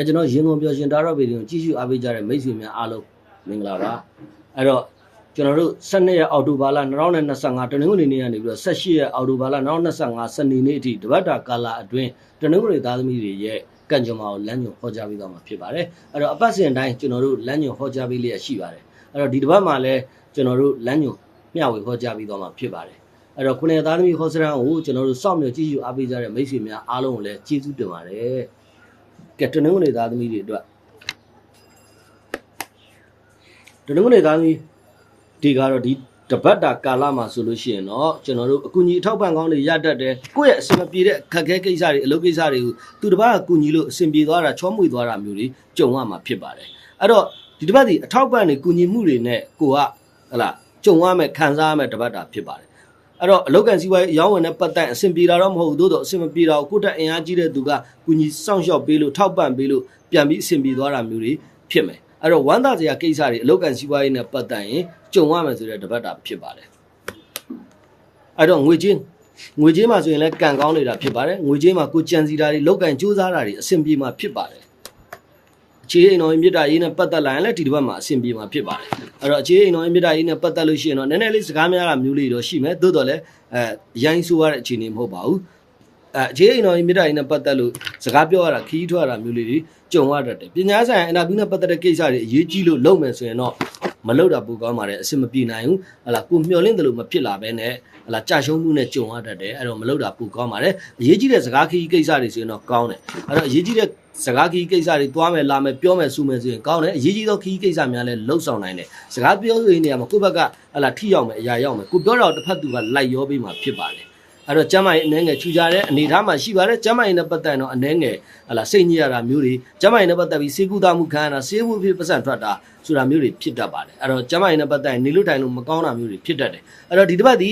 ကဲကျွန်တော်ရင်ကုန်ပြောရှင်ဒါတော့ဗီဒီယိုကြည့်ရှုအားပေးကြတဲ့မိတ်ဆွေများအားလုံးမင်္ဂလာပါအဲ့တော့ကျွန်တော်တို့12ရက်အောက်တိုဘာလ2025တနင်္ဂနွေနေ့ကနေပြီးတော့18ရက်အောက်တိုဘာလ2025စနေနေ့အထိတပတ်တာကာလအတွင်းတနင်္ဂနွေသားသမီးတွေရဲ့ကံကြမ္မာကိုလမ်းညွှန်ဟောကြားပေးသွားမှာဖြစ်ပါတယ်အဲ့တော့အပတ်စဉ်တိုင်းကျွန်တော်တို့လမ်းညွှန်ဟောကြားပေးလျက်ရှိပါတယ်အဲ့တော့ဒီတစ်ပတ်မှာလည်းကျွန်တော်တို့လမ်းညွှန်မျှဝေဟောကြားပေးသွားမှာဖြစ်ပါတယ်အဲ့တော့ခုနှစ်သားသမီးဟောစရန်ကိုကျွန်တော်တို့စောင့်မျှော်ကြည့်ရှုအားပေးကြတဲ့မိတ်ဆွေများအားလုံးကိုလည်းကျေးဇူးတင်ပါတယ် ကဲတနင်္ဂနွေသားသမီးတွေအတွက်တနင်္ဂနွေသားသမီးဒီကတော့ဒီတပတ်တာကာလမှာဆိုလို့ရှိရင်တော့ကျွန်တော်တို့အကူအညီအထောက်ပံ့ကောင်းတွေရတတ်တယ်ကိုယ့်ရဲ့အဆင်မပြေတဲ့ခက်ခဲကိစ္စတွေအလုပ်ကိစ္စတွေကိုသူတစ်ပတ်ကကူညီလို့အဆင်ပြေသွားတာချောမွေသွားတာမျိုးတွေကြုံရမှာဖြစ်ပါတယ်အဲ့တော့ဒီတစ်ပတ်ဒီအထောက်ပံ့တွေကူညီမှုတွေနဲ့ကိုကဟလာကြုံရမယ်ခံစားရမယ်တပတ်တာဖြစ်ပါတယ် အဲ့တော့အလောက်ကန်စီးပွားရေးအရောင်းဝင်တဲ့ပတ်သက်အဆင်ပြေတာတော့မဟုတ်ဘူးသို့တော့အဆင်မပြေတာကိုကိုယ့်တက်အင်အားကြီးတဲ့သူကကုညီစောင့်ရှောက်ပေးလို့ထောက်ပံ့ပေးလို့ပြန်ပြီးအဆင်ပြေသွားတာမျိုးတွေဖြစ်မယ်အဲ့တော့ဝမ်းသာစရာကိစ္စတွေအလောက်ကန်စီးပွားရေးနဲ့ပတ်သက်ရင်ကြုံရမယ်ဆိုတဲ့တပတ်တာဖြစ်ပါတယ်အဲ့တော့ငွေချင်းငွေချင်းမှာဆိုရင်လည်းကံကောင်းနေတာဖြစ်ပါတယ်ငွေချင်းမှာကိုကြံစီတာတွေလောက်ကန်စူးစမ်းတာတွေအဆင်ပြေမှာဖြစ်ပါတယ်အ ခြေအိမ်တော်ရင်မြစ်တာရေးနဲ့ပတ်သက်လာရင်လည်းဒီတစ်ပတ်မှာအဆင်ပြေမှာဖြစ်ပါတယ်အဲ့တော့အခြေအိမ်တော်ရင်မြစ်တာရေးနဲ့ပတ်သက်လို့ရှိရင်တော့နည်းနည်းလေးစကားများတာမျိုးလေးတော့ရှိမယ်သို့တော်လည်းအဲရိုင်းဆိုးရတဲ့အခြေအနေမဟုတ်ပါဘူးအဲအခြေအိမ်တော်ရင်မြစ်တာရေးနဲ့ပတ်သက်လို့စကားပြောရတာခီးထွက်ရတာမျိုးလေးတွေကြုံရတတ်တယ်ပညာဆိုင်ရာအင်တာဗျူးနဲ့ပတ်သက်တဲ့ကိစ္စတွေအရေးကြီးလို့လုပ်မယ်ဆိုရင်တော့မလုပ်တာပိုကောင်းပါတယ်အဆင်မပြေနိုင်ဘူးဟလာကိုမျှော်လင့်တယ်လို့မဖြစ်လာဘဲနဲ့ဟလာကြာရှုံးမှုနဲ့ကြုံရတတ်တယ်အဲ့တော့မလုပ်တာပိုကောင်းပါတယ်အရေးကြီးတဲ့စကားခီးကိစ္စတွေဆိုရင်တော့ကောင်းတယ်အဲ့တော့အရေးကြီးတဲ့ စကားခီးကိစ္စတွေသွားမယ်လာမယ်ပြောမယ်စူမယ်ဆိုရင်ကောင်းတယ်အရေးကြီးသောခီးကိစ္စများလည်းလှုပ်ဆောင်နိုင်တယ်စကားပြောဆိုရင်နေရာမှာကိုယ့်ဘက်ကဟလာထိရောက်မယ်အရာရောက်မယ်ကိုပြောတော့တစ်ဖက်သူကလိုက်ရောပေးမှာဖြစ်ပါတယ်အဲ့တော့ကျမ်းမာရေးအနှဲငယ်ခြူကြတဲ့အနေအထားမှာရှိပါတယ်ကျမ်းမာရေးနဲ့ပတ်သက်ရင်တော့အနှဲငယ်ဟလာစိတ်ညစ်ရတာမျိုးတွေကျမ်းမာရေးနဲ့ပတ်သက်ပြီးစေကူတာမှုခံရတာဆေးဖို့ဖြစ်ပတ်စံထွက်တာဆိုတာမျိုးတွေဖြစ်တတ်ပါတယ်အဲ့တော့ကျမ်းမာရေးနဲ့ပတ်သက်ရင်နေလို့တိုင်လို့မကောင်းတာမျိုးတွေဖြစ်တတ်တယ်အဲ့တော့ဒီတစ်ပတ်ဒီ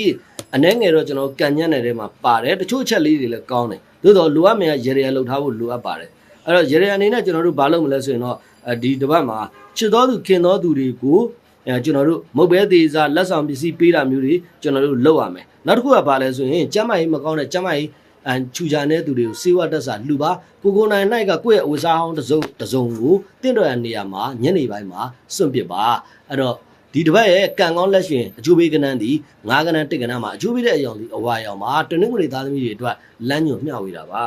အနှဲငယ်တော့ကျွန်တော်ကန်ညံ့နေတဲ့မှာပါတယ်တချို့အချက်လေးတွေလည်းကောင်းတယ်သို့တော့လိုအပ်မယ်ရေရရလှုပ်ထားဖို့လိုအပ်ပါတယ် အဲ့တော့ရေရအနေနဲ့ကျွန်တော်တို့ဘာလုပ်မလဲဆိုရင်တော့အဲဒီတစ်ပတ်မှာချစ်တော်သူခင်တော်သူတွေကိုအဲကျွန်တော်တို့မုတ်ပဲသေးစားလက်ဆောင်ပစ္စည်းပေးတာမျိုးတွေကျွန်တော်တို့လုပ်ရမယ်နောက်တစ်ခုကဘာလဲဆိုရင်ကျမ်းမာရေးမကောင်းတဲ့ကျမ်းမာရေးအန်ချူချာတဲ့သူတွေကိုစေဝတ်တက်စာလှူပါကိုကိုနိုင်နိုင်ကကိုယ့်ရဲ့အဝစားဟောင်းတစ်စုံတစ်စုံကိုတင့်တော်ရနေရာမှာညနေပိုင်းမှာစွန့်ပစ်ပါအဲ့တော့ဒီတစ်ပတ်ရဲ့ကံကောင်းလက်ရှင်အကျိုးပေးကဏ္ဍဒီငါးကဏ္ဍတစ်ကဏ္ဍမှာအကျိုးပေးတဲ့အယောင်ဒီအဝါရောင်မှာတနင်္ဂနွေသားသမီးတွေအတွက်လမ်းညွှန်မျှဝေတာပါ